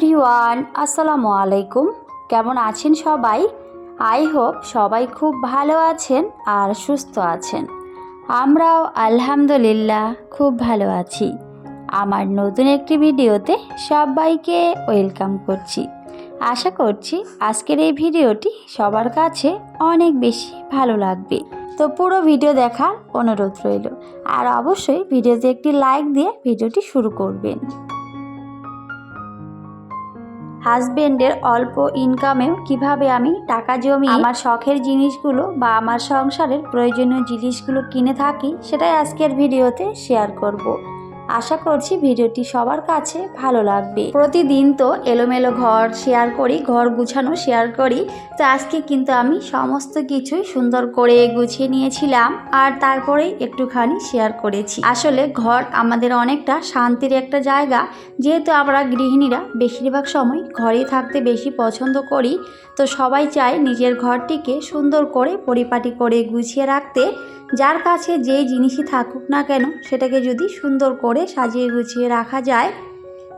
Everyone, আসসালামু আলাইকুম। কেমন আছেন সবাই? আই হোপ সবাই খুব ভালো আছেন আর সুস্থ আছেন। আমরাও আলহামদুলিল্লাহ খুব ভালো আছি। আমার নতুন একটি ভিডিওতে সবাইকে ওয়েলকাম করছি। আশা করছি আজকের এই ভিডিওটি সবার কাছে অনেক বেশি ভালো লাগবে। তো পুরো ভিডিও দেখার অনুরোধ রইল। আর অবশ্যই ভিডিওতে একটি লাইক দিয়ে ভিডিওটি শুরু করবেন। হাজবেন্ডের অল্প ইনকামেও কীভাবে আমি টাকা জমি আমার শখের জিনিসগুলো বা আমার সংসারের প্রয়োজনীয় জিনিসগুলো কিনে থাকি, সেটাই আজকের ভিডিওতে শেয়ার করব। আশা করছি ভিডিওটি সবার কাছে ভালো লাগবে। প্রতিদিন তো এলোমেলো ঘর শেয়ার করি, ঘর গুছানো শেয়ার করি, তো আজকে কিন্তু আমি সমস্ত কিছুই সুন্দর করে গুছিয়ে নিয়েছিলাম আর তারপরে একটুখানি শেয়ার করেছি। আসলে ঘর আমাদের অনেকটা শান্তির একটা জায়গা, যেহেতু আমরা গৃহিণীরা বেশিরভাগ সময় ঘরে থাকতে বেশি পছন্দ করি, তো সবাই চায় নিজের ঘরটিকে সুন্দর করে পরিপাটি করে গুছিয়ে রাখতে। যার কাছে যেই জিনিসই থাকুক না কেন সেটাকে যদি সুন্দর করে সাজিয়ে গুছিয়ে রাখা যায়,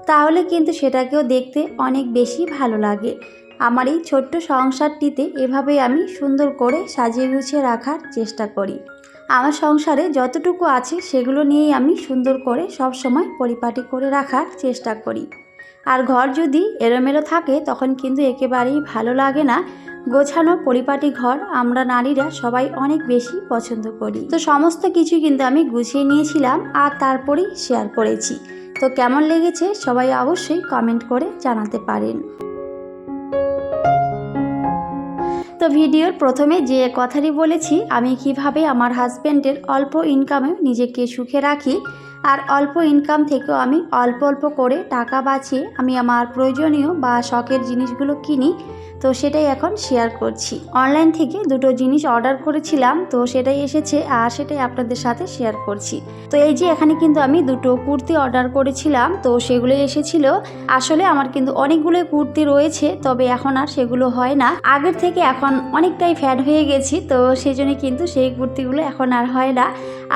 তাহলে কিন্তু সেটাকেও দেখতে অনেক বেশি ভালো লাগে। আমার এই ছোট্ট সংসারটিতে এভাবেই আমি সুন্দর করে সাজিয়ে গুছিয়ে রাখার চেষ্টা করি। আমার সংসারে যতটুকু আছে সেগুলো নিয়েই আমি সুন্দর করে সব সময় পরিপাটি করে রাখার চেষ্টা করি। আর ঘর যদি এলোমেলো থাকে তখন কিন্তু একেবারেই ভালো লাগে না। গোছানো পরিপাটি ঘর আমরা নারীরা সবাই অনেক বেশি পছন্দ করি। তো সমস্ত কিছু কিন্তু আমি গুছিয়ে নিয়েছিলাম আর তারপরেই শেয়ার করেছি। তো কেমন লেগেছে সবাই অবশ্যই কমেন্ট করে জানাতে পারেন। তো ভিডিওর প্রথমে যে কথাটি বলেছি, আমি কীভাবে আমার হাজব্যান্ডের অল্প ইনকামে নিজেকে সুখে রাখি আর অল্প ইনকাম থেকেও আমি অল্প অল্প করে টাকা বাঁচিয়ে আমি আমার প্রয়োজনীয় বা শখের জিনিসগুলো কিনি, তো সেটাই এখন শেয়ার করছি। অনলাইন থেকে দুটো জিনিস অর্ডার করেছিলাম, তো সেটাই এসেছে আর সেটাই আপনাদের সাথে শেয়ার করছি। তো এই যে এখানে কিন্তু আমি দুটো কুর্তি অর্ডার করেছিলাম, তো সেগুলো এসেছিল। আসলে আমার কিন্তু অনেকগুলো কুর্তি রয়েছে, তবে এখন আর সেগুলো হয় না। আগের থেকে এখন অনেকটাই ফ্যাট হয়ে গেছি, তো সেই জন্য কিন্তু সেই কুর্তিগুলো এখন আর হয় না।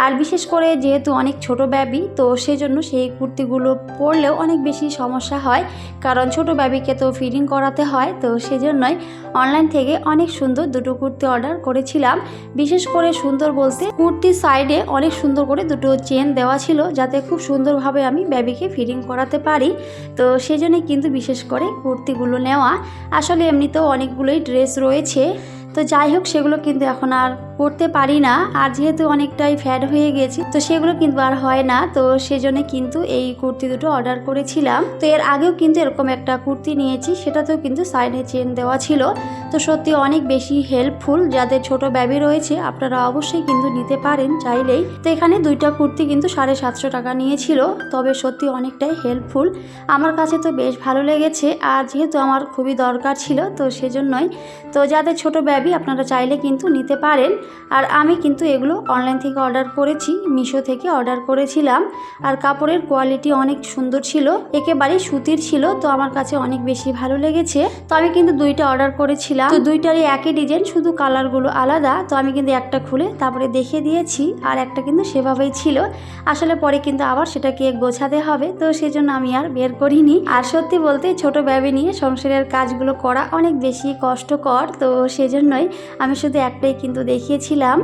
আর বিশেষ করে যেহেতু অনেক ছোট ব্যাবি তো সেজন্য সেই কুর্তিগুলো পরলেও অনেক বেশি সমস্যা হয়। কারণ ছোট ব্যাবিকে তো ফিটিং করাতে হয়। তো সেজন্যই অনলাইন থেকে অনেক সুন্দর দুটো কুর্তি অর্ডার করেছিলাম। বিশেষ করে সুন্দর বলতে কুর্তির সাইডে অনেক সুন্দর করে দুটো চেন দেওয়া ছিল যাতে খুব সুন্দরভাবে আমি ব্যাবিকে ফিটিং করাতে পারি। তো সেজন্যই কিন্তু বিশেষ করে কুর্তিগুলো নেওয়া। আসলে এমনিতেও অনেকগুলোই ড্রেস রয়েছে। তো যাই হোক, সেগুলো কিন্তু এখন আর করতে পারি না। আর যেহেতু অনেকটাই ফ্যাট হয়ে গেছি, তো সেগুলো কিন্তু আর হয় না। তো সেজন্য কিন্তু এই কুর্তি দুটো অর্ডার করেছিলাম। তো এর আগেও কিন্তু এরকম একটা কুর্তি নিয়েছি, সেটাতেও কিন্তু সাইডে চেন দেওয়া ছিল। তো সত্যি অনেক বেশি হেল্পফুল যাদের ছোট ব্যাবি রয়েছে, আপনারা অবশ্যই কিন্তু নিতে পারেন চাইলেই। তো এখানে দুইটা কুর্তি কিন্তু সাড়ে সাতশো টাকা নিয়েছিল, তবে সত্যি অনেকটাই হেল্পফুল আমার কাছে তো বেশ ভালো লেগেছে, আর যেহেতু আমার খুবই দরকার ছিল, তো সেজন্যই। তো যাদের ছোট ব্যাবি আপনারা চাইলে কিন্তু নিতে পারেন। আর আমি কিন্তু এগুলো অনলাইন থেকে অর্ডার করেছি, মিশো থেকে অর্ডার করেছিলাম। আর কাপড়ের কোয়ালিটি অনেক সুন্দর ছিল একেবারে সুতির ছিল, তো আমার কাছে অনেক বেশি ভালো লেগেছে। তো আমি কিন্তু দুইটা অর্ডার করেছিলাম। তো দুইটারই একই ডিজাইন শুধু কালারগুলো আলাদা। তো আমি কিন্তু একটা খুলে তারপরে দেখে দিয়েছি, আর একটা কিন্তু সেভাবেই ছিল। আসলে পরে কিন্তু আবার সেটাকে গোছাতে হবে, তো সেজন্য আমি আর বের করিনি। আর সত্যি বলতে ছোট ব্যাবি নিয়ে সংসারের কাজগুলো করা অনেক বেশি কষ্টকর, তো সেজন্যই আমি শুধু একটাই কিন্তু দেখিয়েছিলাম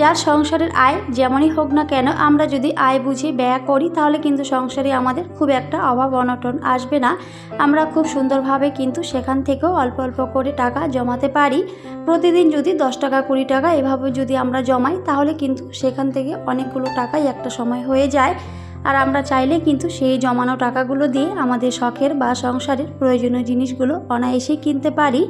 যার সংসারের আয় যেমনই হোক না কেন, আমরা যদি আয় বুঝে ব্যয় করি, তাহলে কিন্তু সংসারে আমাদের খুব একটা অভাব অনটন আসবে না। আমরা খুব সুন্দরভাবে কিন্তু সেখান থেকেও অল্প অল্প করে টাকা জমাতে পারি। প্রতিদিন যদি দশ টাকা, কুড়ি টাকা এভাবে যদি আমরা জমাই, তাহলে কিন্তু সেখান থেকে অনেকগুলো টাকাই একটা সময় হয়ে যায়। আর আমরা চাইলে কিন্তু সেই জমানো টাকাগুলো দিয়ে আমাদের শখের বা সংসারের প্রয়োজনীয় জিনিসগুলো অনায়াসেই কিনতে পারি।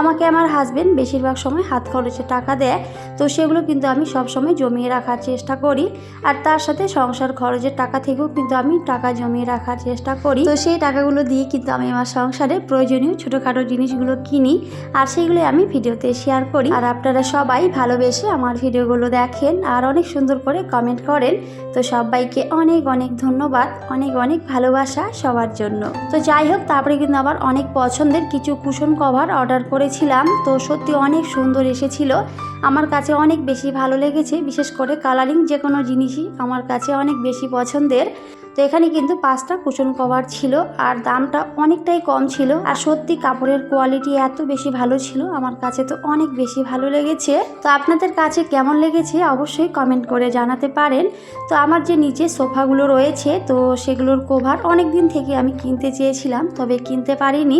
আমাকে আমার হাজবেন্ড বেশিরভাগ সময় হাত খরচে টাকা দেয়, তো সেগুলো কিন্তু আমি সব সময় জমিয়ে রাখার চেষ্টা করি। আর তার সাথে সংসার খরচের টাকা থেকেও কিন্তু আমি টাকা জমিয়ে রাখার চেষ্টা করি। তো সেই টাকাগুলো দিয়ে কিন্তু আমি আমার সংসারে প্রয়োজনীয় ছোটোখাটো জিনিসগুলো কিনি, আর সেগুলো আমি ভিডিওতে শেয়ার করি। আর আপনারা সবাই ভালোবেসে আমার ভিডিওগুলো দেখেন, আর অনেক সুন্দর করে কমেন্ট করেন। তো সবাইকে অনেক অনেক ধন্যবাদ, অনেক অনেক ভালোবাসা সবার জন্য। তো যাই হোক, তারপরে কিন্তু আবার অনেক পছন্দের কিছু কুশন কভার অর্ডার করেছিলাম, তো সত্যি অনেক সুন্দর এসেছিল। আমার কাছে অনেক বেশি ভালো লেগেছে, বিশেষ করে কালারিং যে কোনো জিনিসই আমার কাছে অনেক বেশি পছন্দের। তো এখানে কিন্তু পাঁচটা কুশন কভার ছিল আর দামটা অনেকটাই কম ছিল। আর সত্যি কাপড়ের কোয়ালিটি এত বেশি ভালো ছিল, আমার কাছে তো অনেক বেশি ভালো লেগেছে। তো আপনাদের কাছে কেমন লেগেছে অবশ্যই কমেন্ট করে জানাতে পারেন। তো আমার যে নিচে সোফাগুলো রয়েছে, তো সেগুলোর কভার অনেক দিন থেকে আমি কিনতে চেয়েছিলাম, তবে কিনতে পারিনি।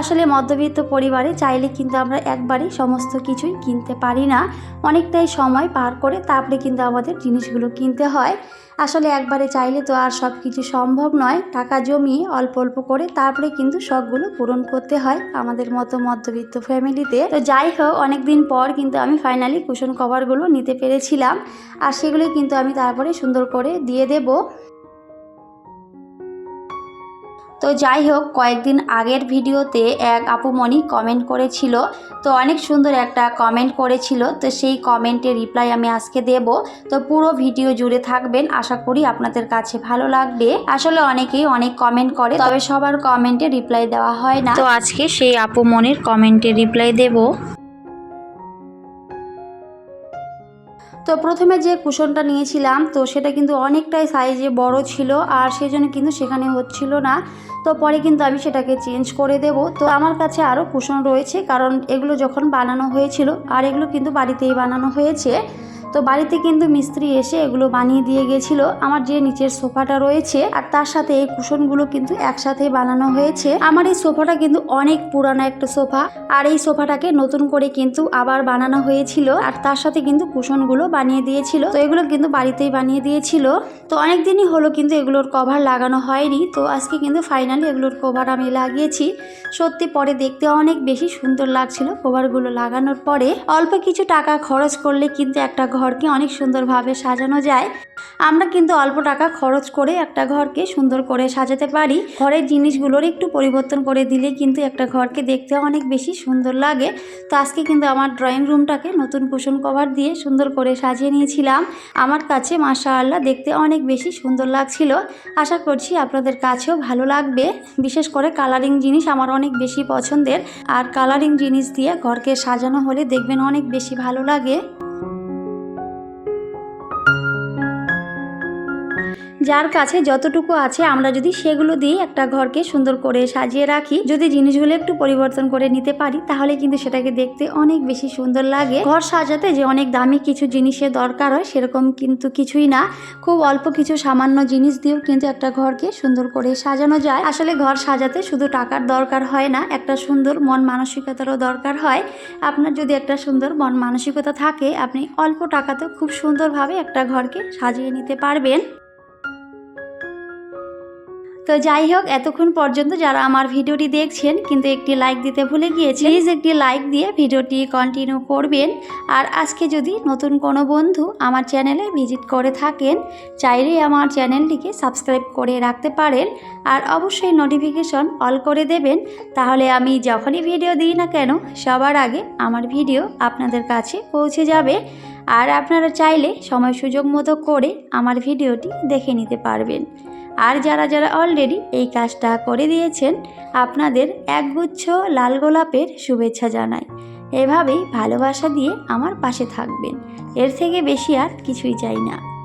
আসলে মধ্যবিত্ত পরিবারে চাইলে কিন্তু আমরা একবারে সমস্ত কিছুই কিনতে পারি না। অনেকটাই সময় পার করে তারপরে কিন্তু আমাদের জিনিসগুলো কিনতে হয়। আসলে একবারে চাইলে তো আর সব কিছু সম্ভব নয়। টাকা জমিয়ে অল্প অল্প করে, তারপরে কিন্তু শখগুলো পূরণ করতে হয় আমাদের মতো মধ্যবিত্ত ফ্যামিলিতে। তো যাই হোক, অনেকদিন পর কিন্তু আমি ফাইনালি কুশন কভারগুলো নিতে পেরেছিলাম। আর সেগুলোই কিন্তু আমি তারপরে সুন্দর করে দিয়ে দেবো। তো যাই হোক, কয়েকদিন আগের ভিডিওতে এক আপুমণি কমেন্ট করেছিল। তো অনেক সুন্দর একটা কমেন্ট করেছিল। তো সেই কমেন্টের রিপ্লাই আমি আজকে দেব। তো পুরো ভিডিও জুড়ে থাকবেন। আশা করি আপনাদের কাছে ভালো লাগবে। আসলে অনেকেই অনেক কমেন্ট করে, তবে সবার কমেন্টে রিপ্লাই দেওয়া হয় না। তো আজকে সেই আপুমনির কমেন্টে রিপ্লাই দেব। তো প্রথমে যে কুশনটা নিয়েছিলাম, তো সেটা কিন্তু অনেকটাই সাইজে বড় ছিল আর সেই জন্য কিন্তু সেখানে হচ্ছিল না। তো পরে কিন্তু আমি সেটাকে চেঞ্জ করে দেব। তো আমার কাছে আরও কুশন রয়েছে, কারণ এগুলো যখন বানানো হয়েছিল, আর এগুলো কিন্তু বাড়িতেই বানানো হয়েছে তো বাড়িতে কিন্তু মিস্ত্রি এসে এগুলো বানিয়ে দিয়ে গেছিল। আমার যে নিচের সোফাটা রয়েছে আর তার সাথে এই কুশনগুলো কিন্তু একসাথে বানানো হয়েছে। আমার এই সোফাটা কিন্তু অনেক পুরানো একটা সোফা। আর এই সোফাটাকে নতুন করে কিন্তু আবার বানানো হয়েছিল। আর তার সাথে কিন্তু কুশনগুলো বানিয়ে দিয়েছিল। তো এগুলো কিন্তু বাড়িতেই বানিয়ে দিয়েছিল। তো অনেক দিনই হলো কিন্তু এগুলোর কভার লাগানো হয়নি। তো আজকে কিন্তু ফাইনালি এগুলোর কভার আমি লাগিয়েছি। সত্যি পরে দেখতে অনেক বেশি সুন্দর লাগছিল কভারগুলো লাগানোর পরে। অল্প কিছু টাকা খরচ করলে কিন্তু একটা ঘরকে অনেক সুন্দরভাবে সাজানো যায়। আমরা কিন্তু অল্প টাকা খরচ করে একটা ঘরকে সুন্দর করে সাজাতে পারি। ঘরের জিনিসগুলোর একটু পরিবর্তন করে দিলে কিন্তু একটা ঘরকে দেখতে অনেক বেশি সুন্দর লাগে। তো আজকে কিন্তু আমার ড্রয়িং রুমটাকে নতুন কুশন কভার দিয়ে সুন্দর করে সাজিয়ে নিয়েছিলাম। আমার কাছে মাশা আল্লাহ দেখতে অনেক বেশি সুন্দর লাগছিল। আশা করছি আপনাদের কাছেও ভালো লাগবে। বিশেষ করে কালারিং জিনিস আমার অনেক বেশি পছন্দের। আর কালারিং জিনিস দিয়ে ঘরকে সাজানো হলে দেখবেন অনেক বেশি ভালো লাগে। যার কাছে যতটুকু আছে আমরা যদি সেগুলো দিয়ে একটা ঘরকে সুন্দর করে সাজিয়ে রাখি, যদি জিনিসগুলো একটু পরিবর্তন করে নিতে পারি, তাহলে কিন্তু সেটাকে দেখতে অনেক বেশি সুন্দর লাগে। ঘর সাজাতে যে অনেক দামি কিছু জিনিসের দরকার হয়, সেরকম কিন্তু কিছুই না। খুব অল্প কিছু সামান্য জিনিস দিয়েও কিন্তু একটা ঘরকে সুন্দর করে সাজানো যায়। আসলে ঘর সাজাতে শুধু টাকার দরকার হয় না, একটা সুন্দর মন মানসিকতারও দরকার হয়। আপনার যদি একটা সুন্দর মন মানসিকতা থাকে, আপনি অল্প টাকাতেও খুব সুন্দরভাবে একটা ঘরকে সাজিয়ে নিতে পারবেন। তো যাই হোক, এতক্ষণ পর্যন্ত যারা আমার ভিডিওটি দেখছেন, কিন্তু একটি লাইক দিতে ভুলে গিয়েছে প্লিজ একটি লাইক দিয়ে ভিডিওটি কন্টিনিউ করবেন। আর আজকে যদি নতুন কোনো বন্ধু আমার চ্যানেলে ভিজিট করে থাকেন, চাইলে আমার চ্যানেলটিকে সাবস্ক্রাইব করে রাখতে পারেন। আর অবশ্যই নোটিফিকেশন অল করে দেবেন। তাহলে আমি যখনই ভিডিও দিই না কেন, সবার আগে আমার ভিডিও আপনাদের কাছে পৌঁছে যাবে। আর আপনারা চাইলে সময় সুযোগ মতো করে আমার ভিডিওটি দেখে নিতে পারবেন। আর যারা যারা অলরেডি এই কাজটা করে দিয়েছেন, আপনাদের একগুচ্ছ লাল গোলাপের শুভেচ্ছা জানাই। এভাবেই ভালোবাসা দিয়ে আমার পাশে থাকবেন। এর থেকে বেশি আর কিছুই চাই না।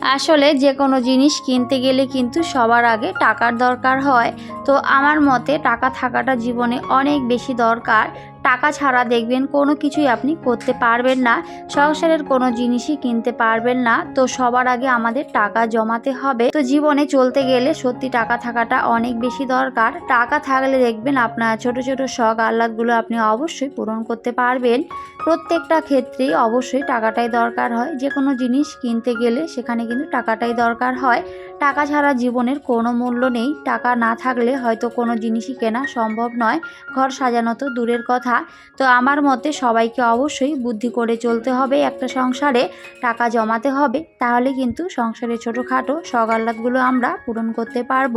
আসলে যে কোনো জিনিস কিনতে গেলে কিন্তু সবার আগে টাকার দরকার হয়। তো আমার মতে টাকা থাকাটা জীবনে অনেক বেশি দরকার। টাকা ছাড়া দেখবেন কোনো কিছুই আপনি করতে পারবেন না, সংসারের কোনো জিনিসই কিনতে পারবেন না, তো সবার আগে আমাদের টাকা জমাতে হবে। তো জীবনে চলতে গেলে সত্যি টাকা থাকাটা অনেক বেশি দরকার। টাকা থাকলে দেখবেন আপনার ছোট ছোট শখ, আহ্লাদগুলো আপনি অবশ্যই পূরণ করতে পারবেন। প্রত্যেকটা ক্ষেত্রেই অবশ্যই টাকাটাই দরকার হয়। যে কোনো জিনিস কিনতে গেলে সেখানে কিন্তু টাকাটাই দরকার হয়। টাকা ছাড়া জীবনের কোনো মূল্য নেই। টাকা না থাকলে হয়তো কোনো জিনিসই কেনা সম্ভব নয়। ঘর সাজানো তো দূরের কথা। তো আমার মতে সবাইকে অবশ্যই বুদ্ধি করে চলতে হবে একটা সংসারে। টাকা জমাতে হবে। তাহলে কিন্তু সংসারে ছোটোখাটো সগাল্লাতগুলো আমরা পূরণ করতে পারব।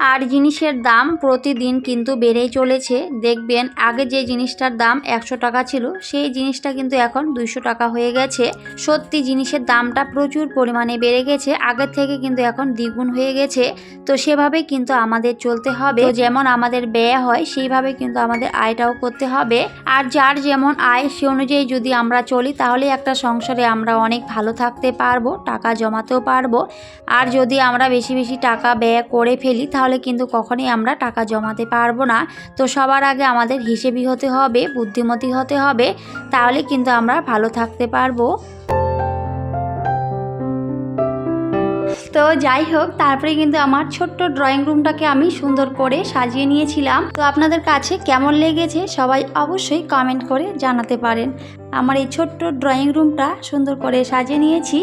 আর জিনিসের দাম প্রতিদিন কিন্তু বেড়েই চলেছে। দেখবেন, আগে যে জিনিসটার দাম একশো টাকা ছিল, সেই জিনিসটা কিন্তু এখন দুইশো টাকা হয়ে গেছে। সত্যি জিনিসের দামটা প্রচুর পরিমাণে বেড়ে গেছে, আগের থেকে কিন্তু এখন দ্বিগুণ হয়ে গেছে। তো সেভাবে কিন্তু আমাদের চলতে হবে। যেমন আমাদের ব্যয় হয়, সেইভাবে কিন্তু আমাদের আয়টাও করতে হবে। আর যার যেমন আয়, সে অনুযায়ী যদি আমরা চলি, তাহলে একটা সংসারে আমরা অনেক ভালো থাকতে পারব, টাকা জমাতেও পারব। আর যদি আমরা বেশি বেশি টাকা ব্যয় করে ফেলি, তাহলে কিন্তু কখনই আমরা টাকা জমাতে পারব না। তো সবার আগে আমাদের হিসেবি হতে হবে, বুদ্ধিমতী হতে হবে, তাহলে কিন্তু আমরা ভালো থাকতে পারব। তো যাই হোক, তারপরে কিন্তু আমার ছোট্ট ড্রয়িং রুমটাকে আমি সুন্দর করে সাজিয়ে নিয়েছিলাম। তো আপনাদের কাছে কেমন লেগেছে সবাই অবশ্যই কমেন্ট করে জানাতে পারেন। আমার এই ছোট্ট ড্রয়িং রুমটা সুন্দর করে সাজিয়ে নিয়েছি।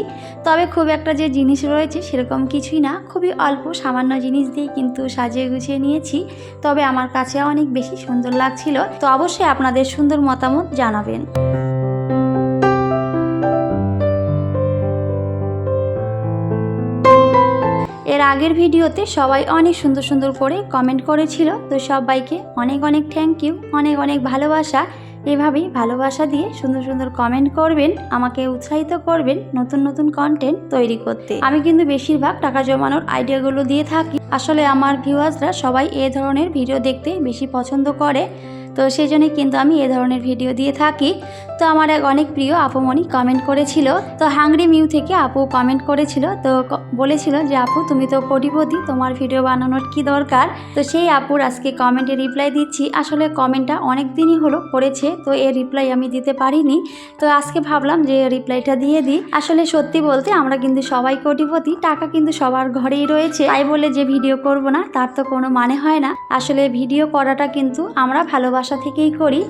তবে খুব একটা যে জিনিস রয়েছে সেরকম কিছুই না, খুবই অল্প সামান্য জিনিস দিয়ে কিন্তু সাজিয়ে গুছিয়ে নিয়েছি। তবে আমার কাছে অনেক বেশি সুন্দর লাগছিল। তো অবশ্যই আপনাদের সুন্দর মতামত জানাবেন। এর আগের ভিডিওতে সবাই অনেক সুন্দর সুন্দর করে কমেন্ট করেছিল। তো সবাইকে অনেক অনেক থ্যাংক ইউ অনেক অনেক ভালোবাসা। এভাবেই ভালোবাসা দিয়ে সুন্দর সুন্দর কমেন্ট করবেন, আমাকে উৎসাহিত করবেন নতুন নতুন কন্টেন্ট তৈরি করতে। আমি কিন্তু বেশিরভাগ টাকা জমানোর আইডিয়াগুলো দিয়ে থাকি। আসলে আমার ভিউয়ার্সরা সবাই এ ধরনের ভিডিও দেখতে বেশি পছন্দ করে। তো সেই জন্যই কিন্তু আমি এ ধরনের ভিডিও দিয়ে থাকি। তো আমার এক অনেক প্রিয় আপু আপুমণি কমেন্ট করেছিল। তো হাংরি মিউ থেকে আপু কমেন্ট করেছিল। তো বলেছিল যে, আপু, তুমি তো কোটিপতি, তোমার ভিডিও বানানোর কি দরকার? তো সেই আপুর আজকে কমেন্টে রিপ্লাই দিচ্ছি। আসলে কমেন্টটা অনেক দিনই হলো, করেছে। তো এর রিপ্লাই আমি দিতে পারিনি। তো আজকে ভাবলাম যে রিপ্লাইটা দিয়ে দিই। আসলে সত্যি বলতে আমরা কিন্তু সবাই কোটিপতি, টাকা কিন্তু সবার ঘরেই রয়েছে। তাই বলে যে, ভিডিও করব না, তার তো কোনো মানে হয় না। আসলে ভিডিও করাটা কিন্তু আমরা ভালোবাসা। থেকেই করি।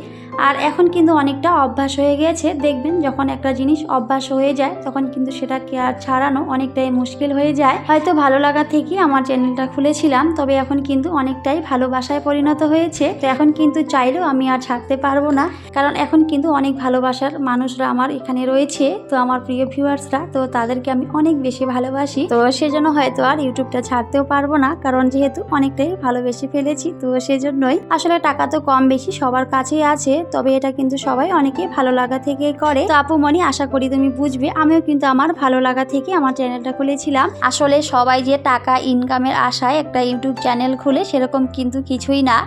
আর এখন কিন্তু অনেকটা অভ্যাস হয়ে গেছে। দেখবেন যখন একটা জিনিস অভ্যাস হয়ে যায়, তখন কিন্তু সেটাকে আর ছাড়ানো অনেকটাই মুশকিল হয়ে যায়। হয়তো ভালো লাগা থেকে আমার চ্যানেলটা খুলেছিলাম, তবে এখন কিন্তু অনেকটাই ভালোবাসায় পরিণত হয়েছে। তো এখন কিন্তু চাইলেও আমি আর ছাড়তে পারব না, কারণ এখন কিন্তু অনেক ভালোবাসার মানুষরা আমার এখানে রয়েছে। তো আমার প্রিয় ভিউয়ার্সরা, তো তাদেরকে আমি অনেক বেশি ভালোবাসি। তো সেজন্য হয়তো আর ইউটিউবটা ছাড়তেও পারব না, কারণ যেহেতু অনেকটাই ভালোবেসে ফেলেছি, তো সেজন্যই। আসলে টাকা তো কম বেশি সবার কাছেই আছে তবে এটা কিন্তু সবাই অনেকে ভালো লাগা থেকে করে। তো আপু মনি, আশা করি তুমি বুঝবে। আমিও কিন্তু আমার ভালো লাগা থেকে আমার চ্যানেলটা খুলেছিলাম। আসলে সবাই যে টাকা ইনকামের আশায় একটা ইউটিউব চ্যানেল খুলে সেরকম কিন্তু কিছুই না।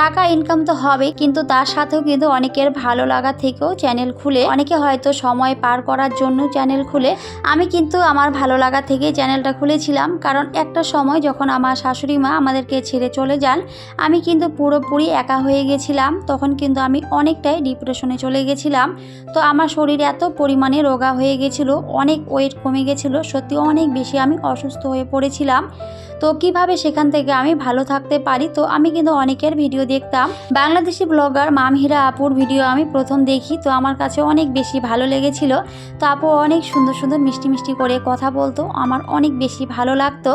টাকা ইনকাম তো হবে কিন্তু তার সাথেও কিন্তু অনেকের ভালো লাগা থেকেও চ্যানেল খুলে। অনেকে হয়তো সময় পার করার জন্য চ্যানেল খুলে। আমি কিন্তু আমার ভালো লাগা থেকে চ্যানেলটা খুলেছিলাম, কারণ একটা সময় যখন আমার শাশুড়ি মা আমাদেরকে ছেড়ে চলে যান, আমি কিন্তু পুরোপুরি একা হয়ে গেছিলাম, তখন কিন্তু আমি অনেকটাই ডিপ্রেশনে চলে গেছিলাম। তো আমার শরীর এত পরিমাণে রোগা হয়ে গেছিল, অনেক ওয়েট কমে গেছিল, সত্যি অনেক বেশি আমি অসুস্থ হয়ে পড়েছিলাম। তো কীভাবে সেখান থেকে আমি ভালো থাকতে পারি? তো আমি কিন্তু অনেকের ভিডিও দেখতাম। বাংলাদেশি ব্লগার মামহিরা আপুর ভিডিও আমি প্রথম দেখি। তো আমার কাছে অনেক বেশি ভালো লেগেছিল। তো আপু অনেক সুন্দর সুন্দর, মিষ্টি মিষ্টি করে কথা বলতো। আমার অনেক বেশি ভালো লাগতো।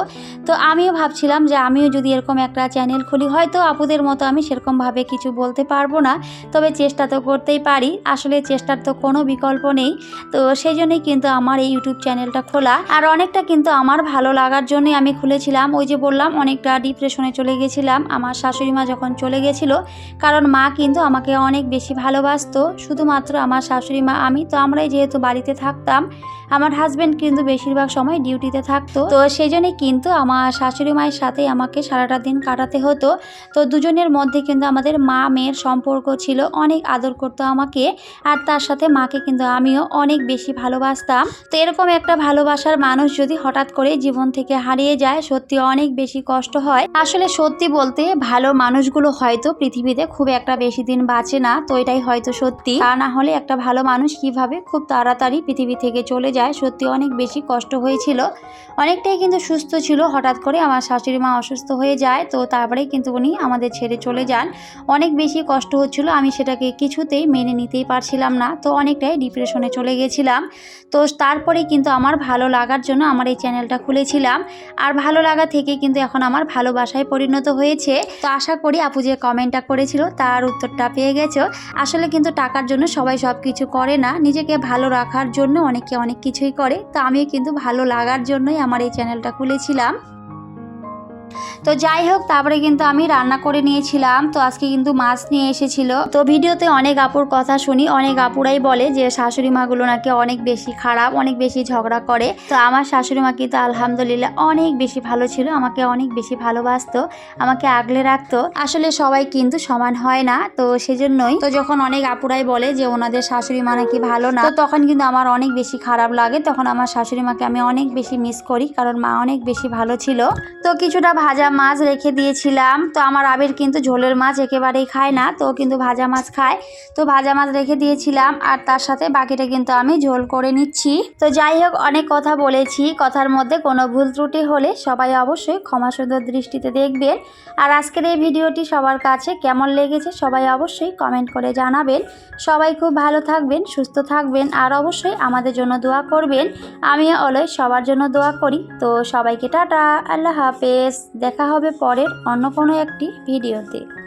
তো আমিও ভাবছিলাম যে আমিও যদি এরকম একটা চ্যানেল খুলি, হয়তো আপুদের মতো আমি সেরকমভাবে কিছু বলতে পারব না। তবে চেষ্টা তো করতেই পারি। আসলে চেষ্টার তো কোনো বিকল্প নেই। তো সেই জন্যই কিন্তু আমার এই ইউটিউব চ্যানেলটা খোলা। আর অনেকটা কিন্তু আমার ভালো লাগার জন্যই আমি খুলেছিলাম। ওই যে বললাম, অনেকটা ডিপ্রেশনে চলে গেছিলাম। আমার শাশুড়ি মা যখন চলে গেছিল, কারণ মা কিন্তু আমাকে অনেক বেশি ভালোবাসতো। শুধুমাত্র আমার শাশুড়ি মা, আমি তো আমরাই যেহেতু বাড়িতে থাকতাম আমার হাজব্যান্ড কিন্তু বেশিরভাগ সময় ডিউটিতে থাকতো, তো সেই জন্যই কিন্তু আমার শাশুড়ি মায়ের সাথে আমাকে সারাটা দিন কাটাতে হতো। তো দুজনের মধ্যে কিন্তু আমাদের মা মেয়ের সম্পর্ক ছিল, অনেক আদর করতো আমাকে, আর তার সাথে মাকে কিন্তু আমিও অনেক বেশি ভালোবাসতাম। তো এরকম একটা ভালোবাসার মানুষ যদি হঠাৎ করে জীবন থেকে হারিয়ে যায়, সত্যি অনেক বেশি কষ্ট হয়। আসলে সত্যি বলতে ভালো মানুষগুলো হয়তো পৃথিবীতে খুব একটা বেশি দিন বাঁচে না, তো এটাই হয়তো সত্যি। তা না হলে একটা ভালো মানুষ কীভাবে খুব তাড়াতাড়ি পৃথিবী থেকে চলে যায়। সত্যি অনেক বেশি কষ্ট হয়েছিল। অনেকটাই কিন্তু সুস্থ ছিল, হঠাৎ করে আমার শাশুড়ি মা অসুস্থ হয়ে যায়, তো তারপরেই কিন্তু উনি আমাদের ছেড়ে চলে যান। অনেক বেশি কষ্ট হচ্ছিল, আমি সেটাকে কিছুতেই মেনে নিতেই পারছিলাম না, তো অনেকটাই ডিপ্রেশনে চলে গেছিলাম। তো তারপরে কিন্তু আমার ভালো লাগার জন্য আমার এই চ্যানেলটা খুলেছিলাম, আর ভালো লাগা থেকে কিন্তু এখন আমার ভালোবাসায় পরিণত হয়েছে। তো আশা করি আপু যে কমেন্টটা করেছিল, তার উত্তরটা পেয়ে গেছো। আসলে কিন্তু টাকার জন্য সবাই সব কিছু করে না, নিজেকে ভালো রাখার জন্য অনেকে অনেক কিছুই করে তো আমি কিন্তু ভালো লাগার জন্যই আমার এই চ্যানেলটা খুলেছিলাম। তো যাই হোক, তারপরে কিন্তু আমি রান্না করে নিয়েছিলাম। তো আজকে কিন্তু মাছ নিয়ে এসেছিল। তো ভিডিওতে অনেক আপুর কথা শুনি, অনেক আপুরাই বলে যে শাশুড়ি মাগুলো নাকি অনেক বেশি খারাপ, অনেক বেশি ঝগড়া করে। তো আমার শাশুড়ি মা কিন্তু আলহামদুলিল্লাহ অনেক বেশি ভালো ছিল, আমাকে অনেক বেশি ভালোবাসতো, আমাকে আগলে রাখতো। আসলে সবাই কিন্তু সমান হয় না, তো সেজন্যই। তো যখন অনেক আপুরাই বলে যে ওনাদের শাশুড়ি মা নাকি ভালো না, তো তখন কিন্তু আমার অনেক বেশি খারাপ লাগে। তখন আমার শাশুড়ি মাকে আমি অনেক বেশি মিস করি, কারণ মা অনেক বেশি ভালো ছিল। তো কিছুটা ভাজা মাছ রেখে দিয়েছিলাম। তো আমার আবির কিন্তু ঝোলের মাছ একেবারেই খায় না, তো কিন্তু ভাজা মাছ খায়। তো ভাজা মাছ রেখে দিয়েছিলাম আর তার সাথে বাকিটা কিন্তু আমি ঝোল করে নিচ্ছি। তো যাই হোক, অনেক কথা বলেছি। কথার মধ্যে কোনো ভুল ত্রুটি হলে সবাই অবশ্যই ক্ষমা সুন্দর দৃষ্টিতে দেখবেন। আর আজকের এই ভিডিওটি সবার কাছে কেমন লেগেছে সবাই অবশ্যই কমেন্ট করে জানাবেন। সবাই খুব ভালো থাকবেন, সুস্থ থাকবেন আর অবশ্যই আমাদের জন্য দোয়া করবেন। আমি অলয় সবার জন্য দোয়া করি। তো সবাইকে টাটা, আল্লাহ হাফেজ। দেখা হবে পরের অন্য কোনো একটি ভিডিওতে।